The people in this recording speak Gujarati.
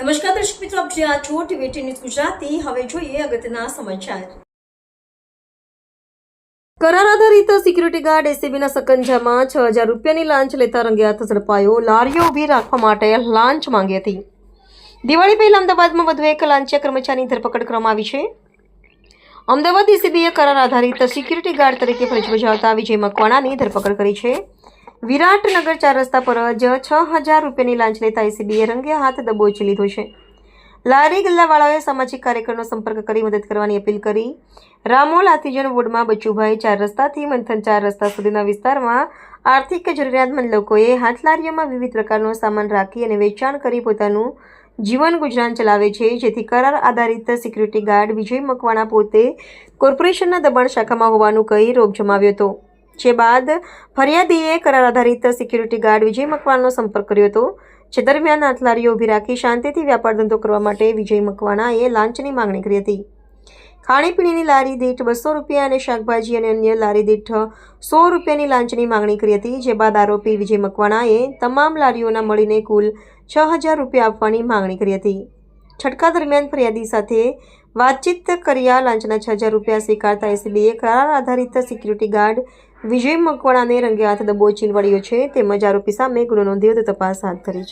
નમસ્કાર દર્શક મિત્રો, આપ જ્યાં છો ટીવી ન્યૂઝ ગુજરાતી. હવે જોઈએ અગત્યના સમાચાર. કરાર આધારિત સિક્યુરિટી ગાર્ડ એસીબીના સકંજામાં છ હજાર રૂપિયાની લાંચ લેતા રંગે હાથ ઝડપાયો. લારીઓ ઊભી રાખવા માટે લાંચ માંગી હતી. દિવાળી પહેલા અમદાવાદમાં વધુ એક લાંચિયા કર્મચારીની ધરપકડ કરવામાં આવી છે. અમદાવાદ એસીબીએ કરાર આધારિત સિક્યુરિટી ગાર્ડ તરીકે ફરજ બજાવતા વિજય મકવાણાની ધરપકડ કરી છે. વિરાટનગર ચાર રસ્તા પર જ છ હજાર રૂપિયાની લાંચ લેતા એસીબીએ રંગે હાથ દબોચી લીધો છે. લારી ગલ્લાવાળાઓએ સામાજિક કાર્યકરનો સંપર્ક કરી મદદ કરવાની અપીલ કરી. રામોલ આથીજન વોર્ડમાં બચુભાઈ ચાર રસ્તાથી મંથન ચાર રસ્તા સુધીના વિસ્તારમાં આર્થિક જરૂરિયાતમંદ લોકોએ હાથલારીઓમાં વિવિધ પ્રકારનો સામાન રાખી અને વેચાણ કરી પોતાનું જીવન ગુજરાન ચલાવે છે. જેથી કરાર આધારિત સિક્યુરિટી ગાર્ડ વિજય મકવાણા પોતે કોર્પોરેશનના દબાણ શાખામાં હોવાનું કહી રોગ જમાવ્યો હતો. જે બાદ ફરિયાદીએ કરાર આધારિત સિક્યુરિટી ગાર્ડ વિજય મકવાણનો સંપર્ક કર્યો હતો. જે દરમિયાન આટલારીઓ ઊભી રાખી શાંતિથી વ્યાપાર ધંધો કરવા માટે વિજય મકવાણાએ લાંચની માંગણી કરી હતી. ખાણીપીણીની લારી દીઠ બસો રૂપિયા અને શાકભાજી અને અન્ય લારી દીઠ સો રૂપિયાની લાંચની માંગણી કરી હતી. જે બાદ આરોપી વિજય મકવાણાએ તમામ લારીઓના મળીને કુલ છ હજાર રૂપિયા આપવાની માંગણી કરી હતી. છટકા દરમિયાન ફરિયાદી સાથે વાતચીત કર્યા. લાંચના છ હજાર રૂપિયા સ્વીકારતા એસીબીએ કરાર આધારિત સિક્યુરિટી ગાર્ડ વિજય મકવાણાને રંગે હાથ દબોચી વળ્યો છે. તેમજ આરોપી સામે ગુનો નોંધ્યો તપાસ હાથ ધરી છે.